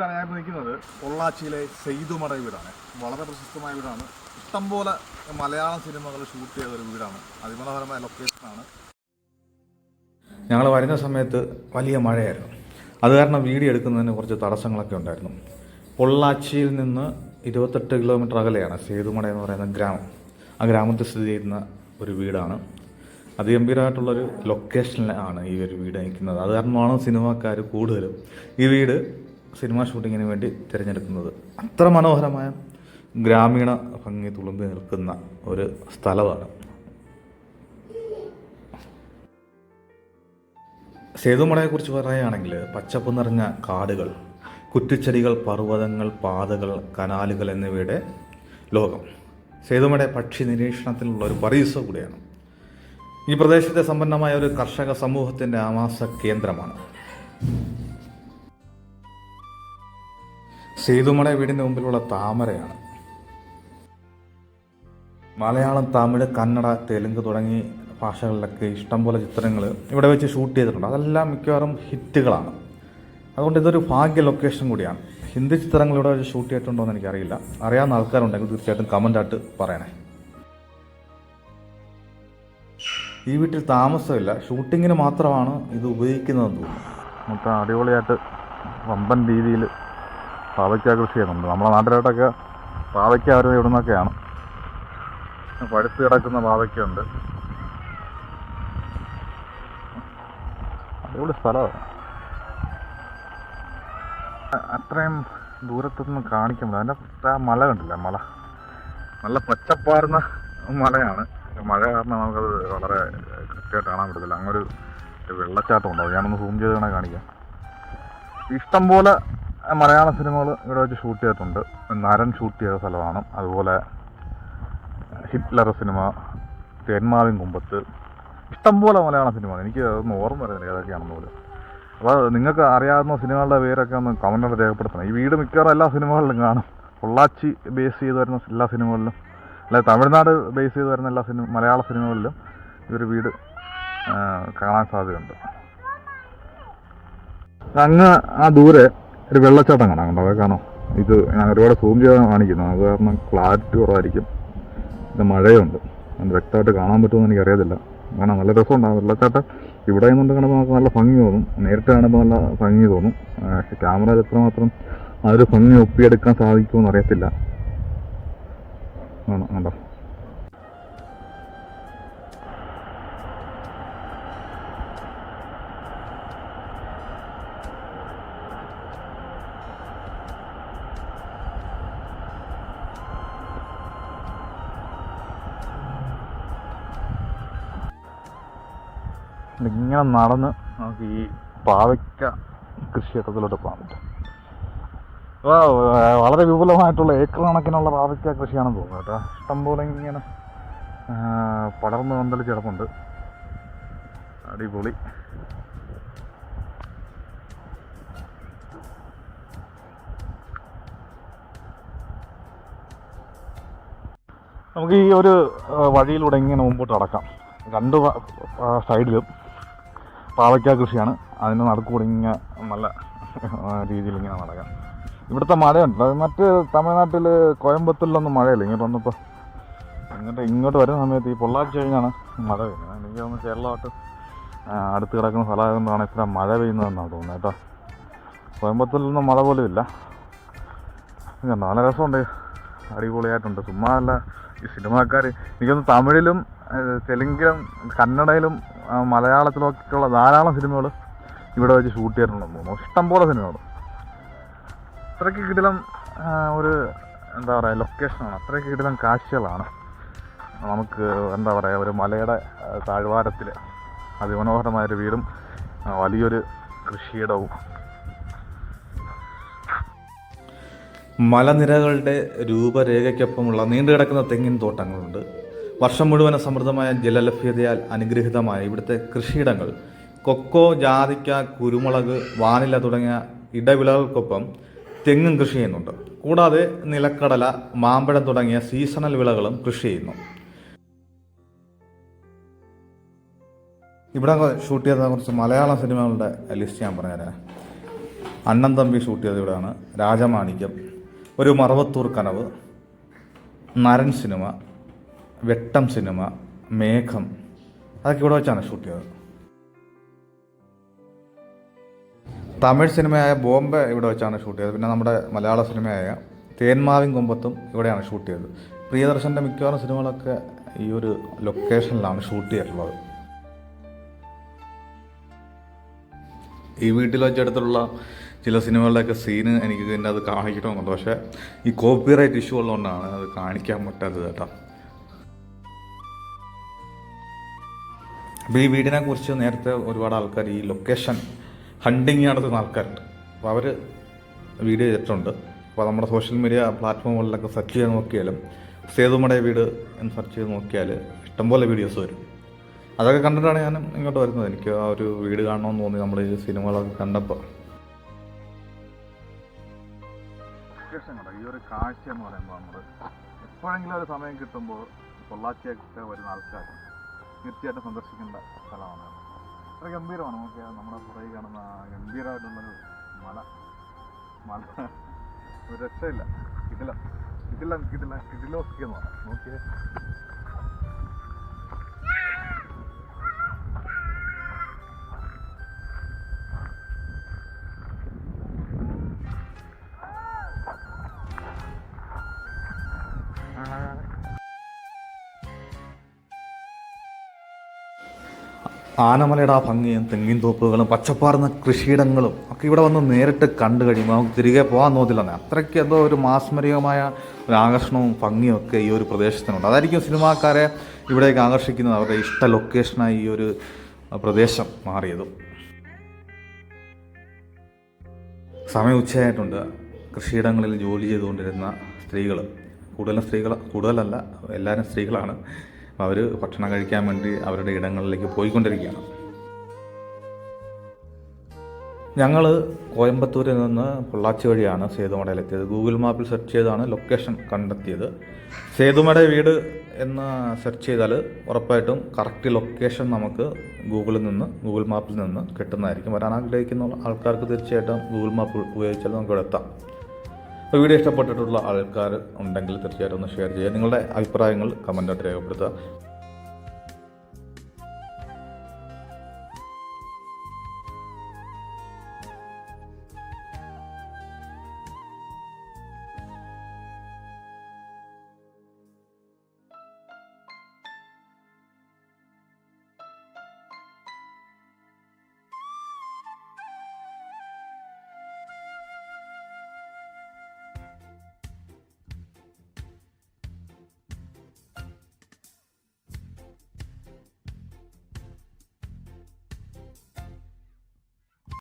ഞാൻ നിൽക്കുന്നത് പൊള്ളാച്ചിയിലെ സെയ്തുമട വീടാണ്. വളരെ പ്രശസ്തമായ വീടാണ്. ഇഷ്ടംപോലെ മലയാളം സിനിമകൾ ഷൂട്ട് ചെയ്ത ഒരു വീടാണ്. അതിമനോഹരമായ ലൊക്കേഷനാണ്. ഞങ്ങൾ വരുന്ന സമയത്ത് വലിയ മഴയായിരുന്നു. അത് കാരണം വീഡിയോ എടുക്കുന്നതിന് കുറച്ച് തടസ്സങ്ങളൊക്കെ ഉണ്ടായിരുന്നു. പൊള്ളാച്ചിയിൽ നിന്ന് ഇരുപത്തെട്ട് കിലോമീറ്റർ അകലെയാണ് സേതുമട എന്ന് പറയുന്ന ഗ്രാമം. ആ ഗ്രാമത്തിൽ സ്ഥിതി ചെയ്യുന്ന ഒരു വീടാണ്. അതിഗംഭീരമായിട്ടുള്ളൊരു ലൊക്കേഷനിലാണ് ഈ ഒരു വീട് നിൽക്കുന്നത് അത് കാരണമാണ് സിനിമാക്കാർ കൂടുതലും ഈ വീട് സിനിമ ഷൂട്ടിങ്ങിന് വേണ്ടി തിരഞ്ഞെടുക്കുന്നത്. അത്ര മനോഹരമായ ഗ്രാമീണ ഭംഗി തുളുമ്പി നിൽക്കുന്ന ഒരു സ്ഥലമാണ്. സേതുമടയെക്കുറിച്ച് പറയുകയാണെങ്കിൽ പച്ചപ്പ് നിറഞ്ഞ കാടുകൾ കുറ്റിച്ചെടികൾ പർവതങ്ങൾ പാതകൾ കനാലുകൾ എന്നിവയുടെ ലോകം. സേതുമട പക്ഷി നിരീക്ഷണത്തിലുള്ള ഒരു പറീസ കൂടിയാണ്. ഈ പ്രദേശത്തെ സമ്പന്നമായ ഒരു കർഷക സമൂഹത്തിന്റെ ആവാസ കേന്ദ്രമാണ്. സേതുമട വീടിന്റെ മുമ്പിലുള്ള താമരയാണ്. മലയാളം തമിഴ് കന്നഡ തെലുങ്ക് തുടങ്ങി ഭാഷകളിലൊക്കെ ഇഷ്ടംപോലെ ചിത്രങ്ങൾ ഇവിടെ വെച്ച് ഷൂട്ട് ചെയ്തിട്ടുണ്ട്. അതെല്ലാം മിക്കവാറും ഹിറ്റുകളാണ്. അതുകൊണ്ട് ഇതൊരു ഭാഗ്യ ലൊക്കേഷൻ കൂടിയാണ്. ഹിന്ദി ചിത്രങ്ങൾ ഇവിടെ വെച്ച് ഷൂട്ട് ചെയ്തിട്ടുണ്ടോ എന്ന് എനിക്കറിയില്ല. അറിയാവുന്ന ആൾക്കാരുണ്ടെങ്കിൽ തീർച്ചയായിട്ടും കമന്റായിട്ട് പറയണേ. ഈ വീട്ടിൽ താമസമില്ല. ഷൂട്ടിങ്ങിന് മാത്രമാണ് ഇത് ഉപയോഗിക്കുന്നതെന്ന് തോന്നുന്നു. മൊത്തം അടിപൊളിയായിട്ട് വമ്പൻ രീതിയിൽ പാവയ്ക്ക കൃഷിയൊക്കെ ഉണ്ട് നമ്മളെ നാട്ടിലോട്ടൊക്കെ പാവയ്ക്ക അവർ ഇവിടുന്നൊക്കെയാണ് പഴുത്ത് കിടക്കുന്ന പാവയ്ക്കുണ്ട്. അടിപൊളി സ്ഥലമാണ് അത്രയും ദൂരത്തുനിന്ന് കാണിക്കുമ്പോൾ അതിന്റെ ആ മല കണ്ടില്ല? മല. നല്ല പച്ചപ്പാർന്ന മലയാണ്. മഴ കാരണം നമുക്കത് വളരെ കൃത്യമായിട്ട് കാണാൻ പറ്റത്തില്ല. അങ്ങൊരു വെള്ളച്ചാട്ടം ഉണ്ടാവും ഞാനൊന്ന് സൂം ചെയ്ത് വേണേൽ കാണിക്കാം. ഇഷ്ടംപോലെ മലയാള സിനിമകൾ ഇവിടെ വെച്ച് ഷൂട്ട് ചെയ്തിട്ടുണ്ട്. നരൻ ഷൂട്ട് ചെയ്ത സ്ഥലമാണ്. അതുപോലെ ഹിറ്റ്ലർ സിനിമ തേന്മാവിൻ കുമ്പത്ത്. ഇഷ്ടംപോലെ മലയാള സിനിമ എനിക്ക് അതൊന്നും ഓർമ്മ വരുന്നില്ല ഏതൊക്കെയാണെന്ന് പോലും. അപ്പോൾ നിങ്ങൾക്ക് അറിയാവുന്ന സിനിമകളുടെ പേരൊക്കെ ഒന്ന് കമന്റിൽ രേഖപ്പെടുത്തണം. ഈ വീട് മിക്കവാറും എല്ലാ സിനിമകളിലും കാണും. പൊള്ളാച്ചി ബേസ് ചെയ്ത് വരുന്ന എല്ലാ സിനിമകളിലും അല്ലെ തമിഴ്നാട് ബേസ് ചെയ്ത് വരുന്ന എല്ലാ സിനിമ മലയാള സിനിമകളിലും ഈ ഒരു വീട് കാണാൻ സാധ്യതയുണ്ട്. അങ്ങ് ആ ദൂരെ ഒരു വെള്ളച്ചാട്ടം കാണാം കണ്ടോ? അതൊക്കെ കാണോ? ഇത് ഞാൻ ഒരുപാട് സൂം ചെയ്ത് കാണിക്കുന്നു. അത് കാരണം ക്ലാരിറ്റി കുറവായിരിക്കും. ഇത് മഴയുണ്ട്. അത് വ്യക്തമായിട്ട് കാണാൻ പറ്റുമെന്ന് എനിക്കറിയത്തില്ല. കാരണം നല്ല രസമുണ്ടാകും വെള്ളച്ചാട്ടം. ഇവിടെ നിന്നുകൊണ്ട് കാണുമ്പോൾ നമുക്ക് നല്ല ഭംഗി തോന്നും. നേരിട്ട് കാണുമ്പോൾ നല്ല ഭംഗി തോന്നും. പക്ഷെ ക്യാമറയിൽ എത്രമാത്രം ആ ഒരു ഭംഗി ഒപ്പിയെടുക്കാൻ സാധിക്കുമെന്ന് അറിയത്തില്ല. ആണോ? കണ്ടോ? ഇങ്ങനെ നടന്ന് നമുക്ക് ഈ പാവയ്ക്ക കൃഷിയിടത്തിലോട്ട് പോകാൻ പറ്റും. അപ്പോൾ വളരെ വിപുലമായിട്ടുള്ള ഏക്കർ കണക്കിനുള്ള പാവയ്ക്ക കൃഷിയാണ് തോന്നുന്നു കേട്ടോ. ഇഷ്ടംപോലെ ഇങ്ങനെ പടർന്ന് പന്തലിച്ച് കിടപ്പുണ്ട്. അടിപൊളി. നമുക്ക് ഈ ഒരു വഴിയിലൂടെ ഇങ്ങനെ മുമ്പോട്ട് നടക്കാം. രണ്ട് സൈഡിലും പാവയ്ക്ക കൃഷിയാണ്. അതിന് നടക്കു തുടങ്ങിയ നല്ല രീതിയിൽ ഇങ്ങനെ നടക്കാം. ഇവിടുത്തെ മഴയുണ്ട്. മറ്റ് തമിഴ്നാട്ടിൽ കോയമ്പത്തൂരിലൊന്നും മഴയില്ല. ഇങ്ങോട്ട് വന്നപ്പോൾ ഇങ്ങോട്ട് ഇങ്ങോട്ട് വരുന്ന സമയത്ത് ഈ പൊള്ളാച്ചി കഴിഞ്ഞാണ് മഴ പെയ്യുന്നത്. എനിക്ക് തോന്നുന്നു കേരളമായിട്ട് അടുത്ത് കിടക്കുന്ന സ്ഥലമായതുകൊണ്ടാണ് ഇത്ര മഴ പെയ്യുന്നതെന്നാണ് തോന്നുന്നത് കേട്ടോ. കോയമ്പത്തൂരിലൊന്നും മഴ പോലും ഇല്ല. നല്ല രസമുണ്ട്. അടിപൊളിയായിട്ടുണ്ട്. ചുമ്മാ അല്ല ഈ സിനിമാക്കാർ എനിക്കൊന്ന് തമിഴിലും തെലുങ്കിലും കന്നഡയിലും മലയാളത്തിലും മലയാളത്തിലും ഒക്കെയുള്ള ധാരാളം സിനിമകൾ ഇവിടെ വെച്ച് ഷൂട്ട് ചെയ്തിട്ടുണ്ടെന്ന് തോന്നുന്നു ഇഷ്ടംപോലെ സിനിമകൾ അത്രയ്ക്ക് കിടിലം ഒരു എന്താ പറയുക ലൊക്കേഷനാണ് അത്രയ്ക്ക് കിടിലം കാഴ്ചകളാണ്. നമുക്ക് എന്താ പറയുക ഒരു മലയുടെ താഴ്വാരത്തിൽ അതിമനോഹരമായൊരു വീടും വലിയൊരു കൃഷിയിടവും മലനിരകളുടെ രൂപരേഖയ്ക്കൊപ്പമുള്ള നീണ്ടുകിടക്കുന്ന തെങ്ങിൻ തോട്ടങ്ങളുണ്ട്. വർഷം മുഴുവൻ സമൃദ്ധമായ ജലലഭ്യതയാൽ അനുഗ്രഹീതമായ ഇവിടുത്തെ കൃഷിയിടങ്ങൾ. കൊക്കോ ജാതിക്ക കുരുമുളക് വാനില തുടങ്ങിയ ഇടവിളകൾക്കൊപ്പം തെങ്ങും കൃഷി ചെയ്യുന്നുണ്ട്. കൂടാതെ നിലക്കടല മാമ്പഴം തുടങ്ങിയ സീസണൽ വിളകളും കൃഷി ചെയ്യുന്നു. ഇവിടെ ഷൂട്ട് ചെയ്ത കുറച്ച് മലയാളം സിനിമകളുടെ ലിസ്റ്റ് ഞാൻ പറഞ്ഞുതരാം. അണ്ണൻ തമ്പി ഷൂട്ട് ചെയ്തത് ഇവിടെയാണ്. രാജമാണിക്യം. ഒരു മറവത്തൂർ കനവ് നരൻ സിനിമ വെട്ടം സിനിമ മേഘം അതൊക്കെ ഇവിടെ വെച്ചാണ് ഷൂട്ട് ചെയ്തത്. തമിഴ് സിനിമയായ ബോംബെ ഇവിടെ വെച്ചാണ് ഷൂട്ട് ചെയ്തത്. പിന്നെ നമ്മുടെ മലയാള സിനിമയായ തേന്മാവിൻ കൊമ്പത്തും ഇവിടെയാണ് ഷൂട്ട് ചെയ്തത്. പ്രിയദർശന്റെ മിക്കവാറും സിനിമകളൊക്കെ ഈ ഒരു ലൊക്കേഷനിലാണ് ഷൂട്ട് ചെയ്തിട്ടുള്ളത്. ഈ വീട്ടിൽ വെച്ചെടുത്തുള്ള ചില സിനിമകളുടെയൊക്കെ സീന് എനിക്ക് ഇതിന്റെ അത് കാണിക്കണമെന്നുണ്ട്. പക്ഷേ ഈ കോപ്പിറൈറ്റ് ഇഷ്യൂ ഉള്ളതുകൊണ്ടാണ് അത് കാണിക്കാൻ പറ്റാത്തത് കേട്ടോ. അപ്പോൾ ഈ വീടിനെ കുറിച്ച് നേരത്തെ ഒരുപാട് ആൾക്കാർ ഈ ലൊക്കേഷൻ ഹണ്ടിങ് നടത്തുന്ന ആൾക്കാരുണ്ട്. അപ്പോൾ അവർ വീഡിയോ ചെയ്തിട്ടുണ്ട്. അപ്പോൾ നമ്മുടെ സോഷ്യൽ മീഡിയ പ്ലാറ്റ്ഫോമുകളിലൊക്കെ സെർച്ച് ചെയ്ത് നോക്കിയാലും സേതുമടയ വീട് എന്ന് സെർച്ച് ചെയ്ത് നോക്കിയാൽ ഇഷ്ടംപോലെ വീഡിയോസ് വരും. അതൊക്കെ കണ്ടിട്ടാണ് ഞാൻ ഇങ്ങോട്ട് വരുന്നത്. എനിക്ക് ആ ഒരു വീട് കാണണമെന്ന് തോന്നി നമ്മൾ ഈ സിനിമകളൊക്കെ കണ്ടപ്പോൾ. ഈ ഒരു കാഴ്ച എന്ന് പറയുമ്പോൾ നമ്മൾ എപ്പോഴെങ്കിലും ഒരു സമയം കിട്ടുമ്പോൾ പൊള്ളാച്ചിയൊക്കെ വരുന്ന ആൾക്കാർ തീർച്ചയായിട്ടും സന്ദർശിക്കേണ്ട സ്ഥലമാണ്. അത്. അത്ര ഗംഭീരമാണ്. നമുക്ക് നമ്മുടെ പുറകിൽ കാണുന്ന ഗംഭീരമായിട്ടുള്ളൊരു മല. മല. ഒരു രക്ഷയില്ല. കിട്ടില്ല കിട്ടില്ല കിട്ടില്ല കിട്ടില്ല എന്ന് പറയാം. നോക്കിയേ. ആനമലയുടെ ആ ഭംഗിയും തെങ്ങിൻ തോപ്പുകളും പച്ചപ്പാർന്ന കൃഷിയിടങ്ങളും ഒക്കെ ഇവിടെ വന്ന് നേരിട്ട് കണ്ടു കഴിയുമ്പോൾ നമുക്ക് തിരികെ പോകാൻ തോന്നില്ല. അത്രയ്ക്ക് എന്തോ ഒരു മാസ്മരികമായ ഒരു ആകർഷണവും ഭംഗിയും ഒക്കെ ഈ ഒരു പ്രദേശത്തിനുണ്ട്. അതായിരിക്കും സിനിമാക്കാരെ ഇവിടേക്ക് ആകർഷിക്കുന്നത്. അവരുടെ ഇഷ്ട ലൊക്കേഷനായി ഈ ഒരു പ്രദേശം മാറിയതും. സമയം ഉച്ചയായിട്ടുണ്ട്. കൃഷിയിടങ്ങളിൽ ജോലി ചെയ്തുകൊണ്ടിരുന്ന സ്ത്രീകൾ കൂടുതലും സ്ത്രീകൾ കൂടുതലല്ല എല്ലാവരും സ്ത്രീകളാണ്. അവർ ഭക്ഷണം കഴിക്കാൻ വേണ്ടി അവരുടെ ഇടങ്ങളിലേക്ക് പോയിക്കൊണ്ടിരിക്കുകയാണ്. ഞങ്ങൾ കോയമ്പത്തൂരിൽ നിന്ന് പൊള്ളാച്ചി വഴിയാണ് സേതുമടയിലെത്തിയത് ഗൂഗിൾ മാപ്പിൽ സെർച്ച് ചെയ്താണ് ലൊക്കേഷൻ കണ്ടെത്തിയത്. സേതുമട വീട് എന്ന് സെർച്ച് ചെയ്താൽ ഉറപ്പായിട്ടും കറക്റ്റ് ലൊക്കേഷൻ നമുക്ക് ഗൂഗിളിൽ നിന്ന് ഗൂഗിൾ മാപ്പിൽ നിന്ന് കിട്ടുന്നതായിരിക്കും. വരാൻ ആഗ്രഹിക്കുന്ന ആൾക്കാർക്ക് തീർച്ചയായിട്ടും ഗൂഗിൾ മാപ്പ് ഉപയോഗിച്ചാൽ നമുക്ക് ഇവിടെ എത്താം. അപ്പോൾ വീഡിയോ ഇഷ്ടപ്പെട്ടിട്ടുള്ള ആൾക്കാർ ഉണ്ടെങ്കിൽ തീർച്ചയായിട്ടും ഒന്ന് ഷെയർ ചെയ്യുക. നിങ്ങളുടെ അഭിപ്രായങ്ങൾ കമന്റായിട്ട് രേഖപ്പെടുത്തുക.